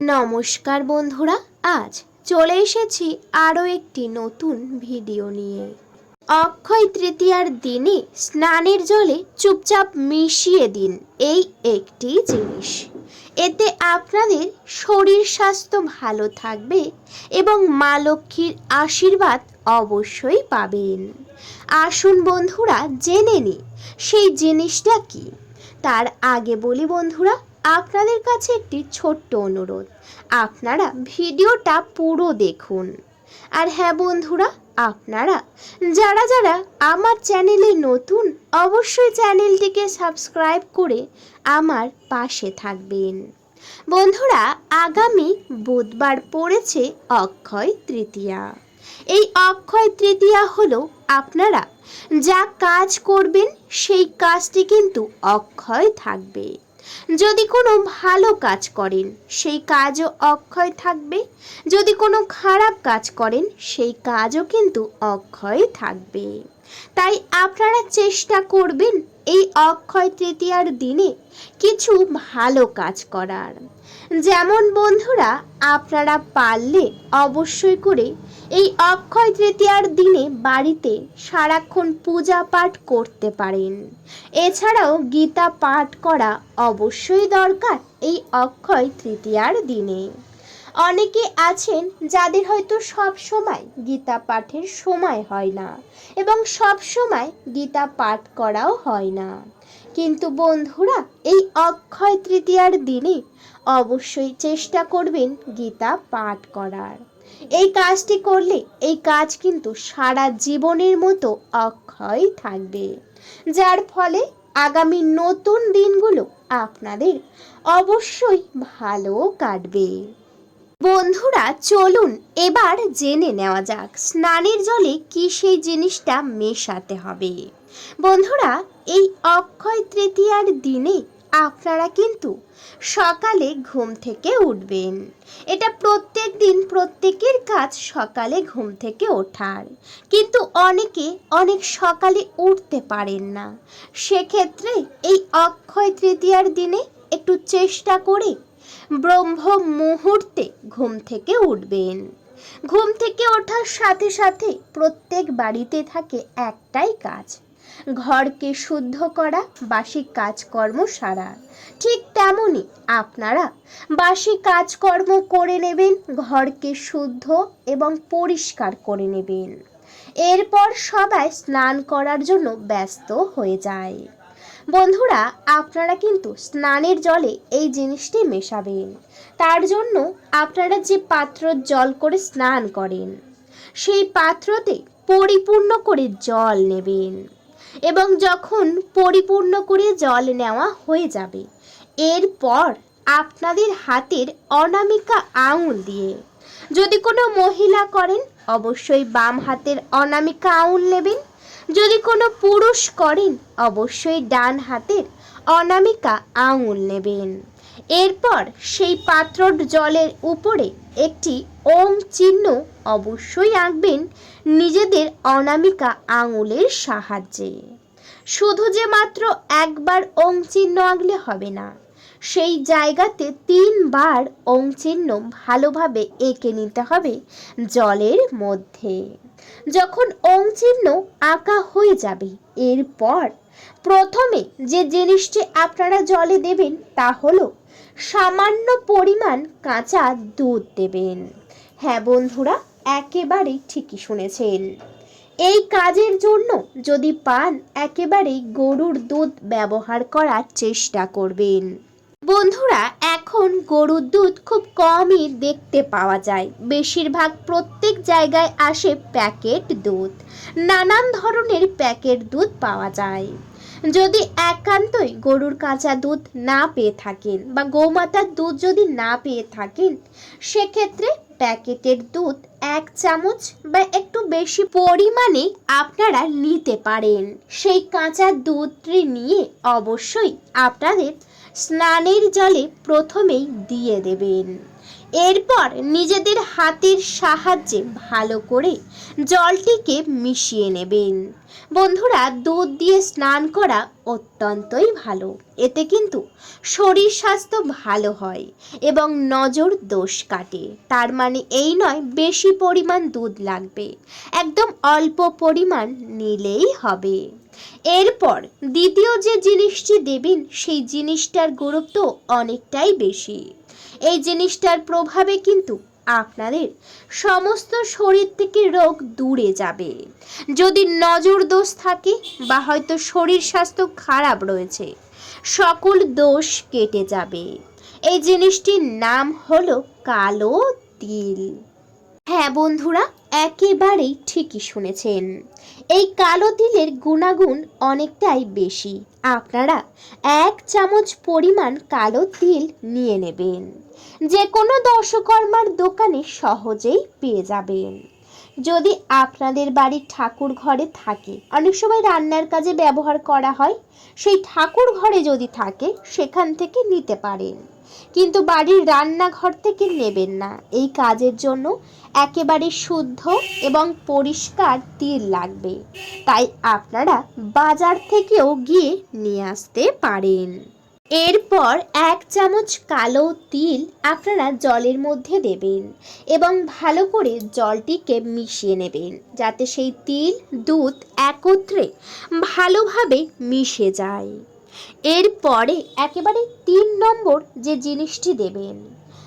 নমস্কার বন্ধুরা, আজ চলে এসেছি আরও একটি নতুন ভিডিও নিয়ে। অক্ষয় তৃতীয়ার দিনে স্নানের জলে চুপচাপ মিশিয়ে দিন এই একটি জিনিস। এতে আপনাদের শরীর স্বাস্থ্য ভালো থাকবে এবং মা লক্ষ্মীর আশীর্বাদ অবশ্যই পাবেন। আসুন বন্ধুরা, জেনে নি সেই জিনিসটা কি? তার আগে বলি বন্ধুরা আপনাদের কাছে একটি ছোট্ট অনুরোধ। আপনারা ভিডিওটা পুরো দেখুন। আর হ্যাঁ বন্ধুরা, আপনারা, যারা যারা আমার চ্যানেলে নতুন, অবশ্যই চ্যানেলটিকে সাবস্ক্রাইব করে আমার পাশে থাকবেন। বন্ধুরা, আগামী বুধবার পড়েছে অক্ষয় তৃতীয়া। এই অক্ষয় তৃতীয়া হলো আপনারা যা কাজ করবেন, সেই কাজটি কিন্তু অক্ষয় থাকবে। যদি কোনো ভালো কাজ করেন, সেই কাজও অক্ষয় থাকবে। যদি কোনো খারাপ কাজ করেন, সেই কাজও কিন্তু অক্ষয় থাকবে। তাই আপনারা চেষ্টা করবেন এই অক্ষয় তৃতীয়ার দিনে কিছু ভালো কাজ করার। যেমন বন্ধুরা, আপনারা পারলে অবশ্যই করে এই অক্ষয় তৃতীয়ার দিনে বাড়িতে সারাক্ষণ পূজা পাঠ করতে পারেন। এছাড়াও গীতা পাঠ করা অবশ্যই দরকার এই অক্ষয় তৃতীয়ার দিনে। অনেকে আছেন যাদের হয়তো সব সময় গীতা পাঠের সময় হয় না এবং সব সময় গীতা পাঠ করাও হয় না। কিন্তু বন্ধুরা, এই অক্ষয় তৃতীয়ার দিনে অবশ্যই চেষ্টা করবেন গীতা পাঠ করার। এই কাজটি করলে, এই কাজ কিন্তু সারা জীবনের মতো অক্ষয় থাকবে। যার ফলে আগামী নতুন দিনগুলো আপনাদের অবশ্যই ভালো কাটবে। বন্ধুরা, চলুন এবার জেনে নেওয়া যাক স্নানের জলে কি সেই জিনিসটা মেশাতে হবে। বন্ধুরা, এই অক্ষয় তৃতীয়ার দিনে আপনারা কিন্তু সকালে ঘুম থেকে উঠবেন। এটা প্রত্যেক দিন, প্রত্যেকের কাজ সকালে ঘুম থেকে ওঠার। কিন্তু অনেকে অনেক সকালে উঠতে পারেন না। সেক্ষেত্রে এই অক্ষয় তৃতীয়ার দিনে একটু চেষ্টা করে ব্রহ্ম মুহূর্তে ঘুম থেকে উঠবেন। ঘুম থেকে ওঠার সাথে সাথে প্রত্যেক বাড়িতে থাকে একটাই কাজ। ঘরকে শুদ্ধ করা বাসি কাজকর্ম সারা। ঠিক তেমনই আপনারা বাসি কাজকর্ম করে নেবেন, ঘরকে শুদ্ধ এবং পরিষ্কার করে নেবেন। এরপর সবাই স্নান করার জন্য ব্যস্ত হয়ে যায়। বন্ধুরা, আপনারা কিন্তু স্নানের জলে এই জিনিসটি মেশাবেন। তার জন্য আপনারা যে পাত্র জল করে স্নান করেন, সেই পাত্রতে পরিপূর্ণ করে জল নেবেন এবং যখন পরিপূর্ণ করে জল নেওয়া হয়ে যাবে, এরপর আপনাদের হাতের অনামিকা আঙুল দিয়ে যদি কোনো মহিলা করেন, অবশ্যই বাম হাতের অনামিকা আঙুল নেবেন। যদি কোনো পুরুষ করেন, অবশ্যই ডান হাতের অনামিকা আঙুল নেবেন। এরপর সেই পাত্রর জলের উপরে একটি ওম চিহ্ন অবশ্যই আঁকবেন নিজেদের অনামিকা আঙুলের সাহায্যে। শুধু যে মাত্র একবার ওম চিহ্ন আঁকলে হবে না সেই জায়গাতে তিনবার ওং চিহ্ন ভালোভাবে এঁকে নিতে হবে জলের মধ্যে। যখন ওং চিহ্ন আঁকা হয়ে যাবে, এরপর প্রথমে যে জিনিসটি আপনারা জলে দেবেন তা হলো সামান্য পরিমাণ কাঁচা দুধ দেবেন। হ্যাঁ বন্ধুরা একেবারেই ঠিকই শুনেছেন। এই কাজের জন্য যদি পান একেবারেই গরুর দুধ ব্যবহার করার চেষ্টা করবেন। বন্ধুরা, এখন গরুর দুধ খুব কমই দেখতে পাওয়া যায়। বেশিরভাগ প্রত্যেক জায়গায় আসে প্যাকেট দুধ। নানান ধরনের প্যাকেট দুধ পাওয়া যায়। যদি একান্তই গরুর কাঁচা দুধ না পেয়ে থাকেন বা গৌমাতার দুধ যদি না পেয়ে থাকেন, সেক্ষেত্রে প্যাকেটের দুধ এক চামচ বা একটু বেশি পরিমাণে আপনারা নিতে পারেন। সেই কাঁচা দুধটি নিয়ে অবশ্যই আপনাদের স্নানের জলে প্রথমেই দিয়ে দেবেন। এরপর নিজেদের হাতের সাহায্যে ভালো করে জলটিকে মিশিয়ে নেবেন। বন্ধুরা, দুধ দিয়ে স্নান করা অত্যন্তই ভালো। এতে কিন্তু শরীর স্বাস্থ্য ভালো হয় এবং নজর দোষ কাটে। তার মানে এই নয়, বেশি পরিমাণ দুধ লাগবে। একদম অল্প পরিমাণ নিলেই হবে। এরপর দ্বিতীয় যে জিনিসটি দেবেন, সেই জিনিসটার গুরুত্ব অনেকটাই বেশি। এই জিনিসটার প্রভাবে কিন্তু আপনাদের সমস্ত শরীর থেকে রোগ দূরে যাবে। যদি নজর দোষ থাকে বা হয়তো শরীর স্বাস্থ্য খারাপ রয়েছে, সকল দোষ কেটে যাবে। এই জিনিসটির নাম হলো কালো তিল। হ্যাঁ বন্ধুরা একেবারেই ঠিকই শুনেছেন। এই কালো তিলের গুণাগুণ অনেকটাই বেশি। আপনারা এক চামচ পরিমাণ কালো তিল নিয়ে নেবেন। যে কোনো দর্শকর্মার দোকানে সহজেই পেয়ে যাবেন। যদি আপনাদের বাড়ির ঠাকুর ঘরে থাকে, অনেক সময় রান্নার কাজে ব্যবহার করা হয়, সেই ঠাকুর ঘরে যদি থাকে, সেখান থেকে নিতে পারেন। কিন্তু বাড়ির রান্নাঘর থেকে নেবেন না। এই কাজের জন্য একেবারে শুদ্ধ এবং পরিষ্কার তিল লাগবে। তাই আপনারা বাজার থেকেও গিয়ে নিয়ে আসতে পারেন। এরপর এক চামচ কালো তিল আপনারা জলের মধ্যে দেবেন এবং ভালো করে জলটিকে মিশিয়ে নেবেন যাতে সেই তিল, দুধ একত্রে ভালোভাবে মিশে যায়। এরপরে একেবারে তিন নম্বর যে জিনিসটি দেবেন,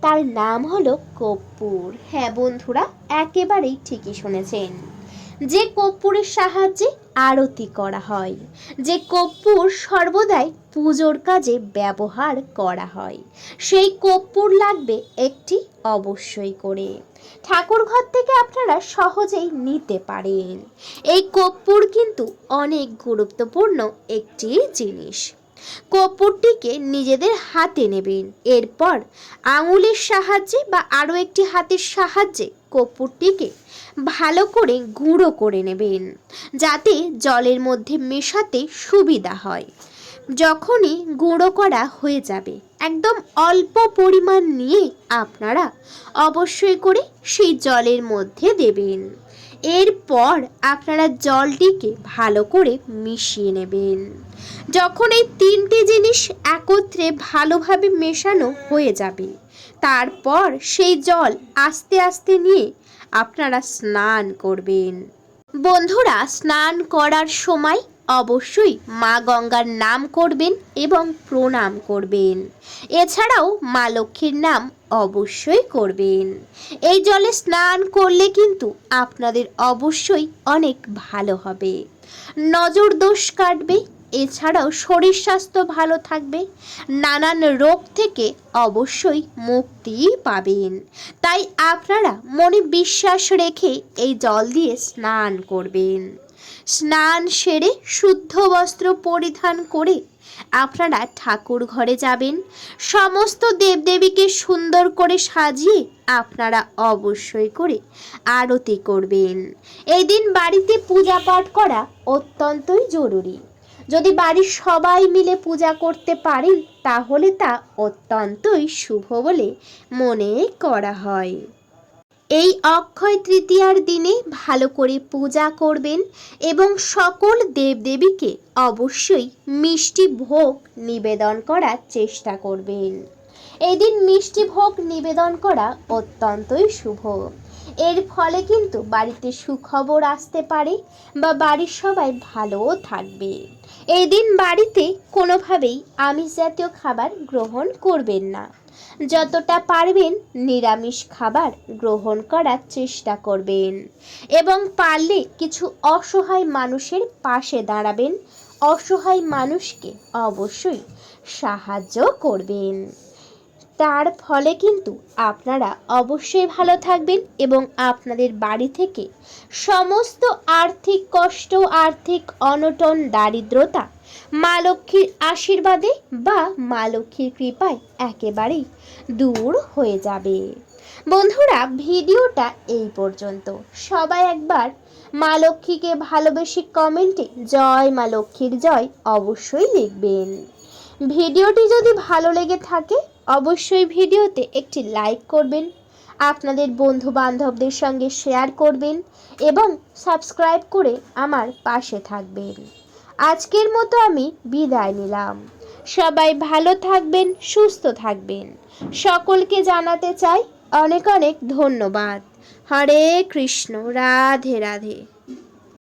তার নাম হলো কর্পূর হ্যাঁ বন্ধুরা, একেবারেই ঠিকই শুনেছেন। যে কর্পূরের সাহায্যে আরতি করা হয়, যে কর্পূর সর্বদাই পুজোর কাজে ব্যবহার করা হয়, সেই কর্পূর লাগবে একটি অবশ্যই করে। ঠাকুর ঘর থেকে আপনারা সহজেই নিতে পারেন। এই কর্পূর কিন্তু অনেক গুরুত্বপূর্ণ একটি জিনিস। কর্পূরটিকে নিজেদের হাতে নেবেন, এরপর আঙুলের সাহায্যে বা আরও একটি হাতের সাহায্যে কর্পূরটিকে ভালো করে গুঁড়ো করে নেবেন, যাতে জলের মধ্যে মেশাতে সুবিধা হয়। যখনই গুঁড়ো করা হয়ে যাবে, একদম অল্প পরিমাণ নিয়ে আপনারা অবশ্যই করে সেই জলের মধ্যে দেবেন। এরপর আপনারা জলটিকে ভালো করে মিশিয়ে নেবেন। যখন এই তিনটি জিনিস একত্রে ভালোভাবে মেশানো হয়ে যাবে তারপর সেই জল আস্তে আস্তে নিয়ে আপনারা স্নান করবেন। বন্ধুরা, স্নান করার সময় অবশ্যই মা গঙ্গার নাম করবেন এবং প্রণাম করবেন। এছাড়াও মা লক্ষ্মীর নাম অবশ্যই করবেন। এই জলে স্নান করলে কিন্তু আপনাদের অবশ্যই অনেক ভালো হবে। নজর দোষ কাটবে এছাড়াও শরীর স্বাস্থ্য ভালো থাকবে। নানান রোগ থেকে অবশ্যই মুক্তি পাবেন। তাই আপনারা মনে বিশ্বাস রেখে এই জল দিয়ে স্নান করবেন। স্নান সেরে শুদ্ধ বস্ত্র পরিধান করে আপনারা ঠাকুর ঘরে যাবেন। সমস্ত দেবদেবীকে সুন্দর করে সাজিয়ে আপনারা অবশ্যই করে আরতি করবেন। এই দিন বাড়িতে পূজা পাঠ করা অত্যন্তই জরুরি। যদি বাড়ির সবাই মিলে পূজা করতে পারেন, তাহলে তা অত্যন্তই শুভ বলে মনে করা হয়। এই অক্ষয় তৃতীয়ার দিনে ভালো করে পূজা করবেন এবং সকল দেবদেবীকে অবশ্যই মিষ্টি ভোগ নিবেদন করার চেষ্টা করবেন। এদিন মিষ্টি ভোগ নিবেদন করা অত্যন্তই শুভ। এর ফলে কিন্তু বাড়িতে সুখবর আসতে পারে বা বাড়ির সবাই ভালোও থাকবে। এই দিন বাড়িতে কোনোভাবেই আমিষ জাতীয় খাবার গ্রহণ করবেন না। যতটা পারবেন নিরামিষ খাবার গ্রহণ করার চেষ্টা করবেন এবং পারলে কিছু অসহায় মানুষের পাশে দাঁড়াবেন। অসহায় মানুষকে অবশ্যই সাহায্য করবেন। তার ফলে কিন্তু আপনারা অবশ্যই ভালো থাকবেন এবং আপনাদের বাড়ি থেকে সমস্ত আর্থিক কষ্ট, আর্থিক অনটন, দারিদ্রতা মা লক্ষ্মীর আশীর্বাদে বা মা লক্ষ্মীর কৃপায় একেবারেই দূর হয়ে যাবে। বন্ধুরা, ভিডিওটা এই পর্যন্ত। সবাই একবার মা লক্ষ্মীকে ভালোবেসে কমেন্টে জয় মা লক্ষ্মীর জয় অবশ্যই লিখবেন। ভিডিওটি যদি ভালো লেগে থাকে অবশ্যই ভিডিওতে একটি লাইক করবেন, আপনাদের বন্ধু বান্ধবদের সঙ্গে শেয়ার করবেন এবং সাবস্ক্রাইব করে আমার পাশে থাকবেন। আজকের মতো আমি বিদায় নিলাম। সবাই ভালো থাকবেন, সুস্থ থাকবেন। সকলকে জানাতে চাই অনেক অনেক ধন্যবাদ। হরে কৃষ্ণ, রাধে রাধে।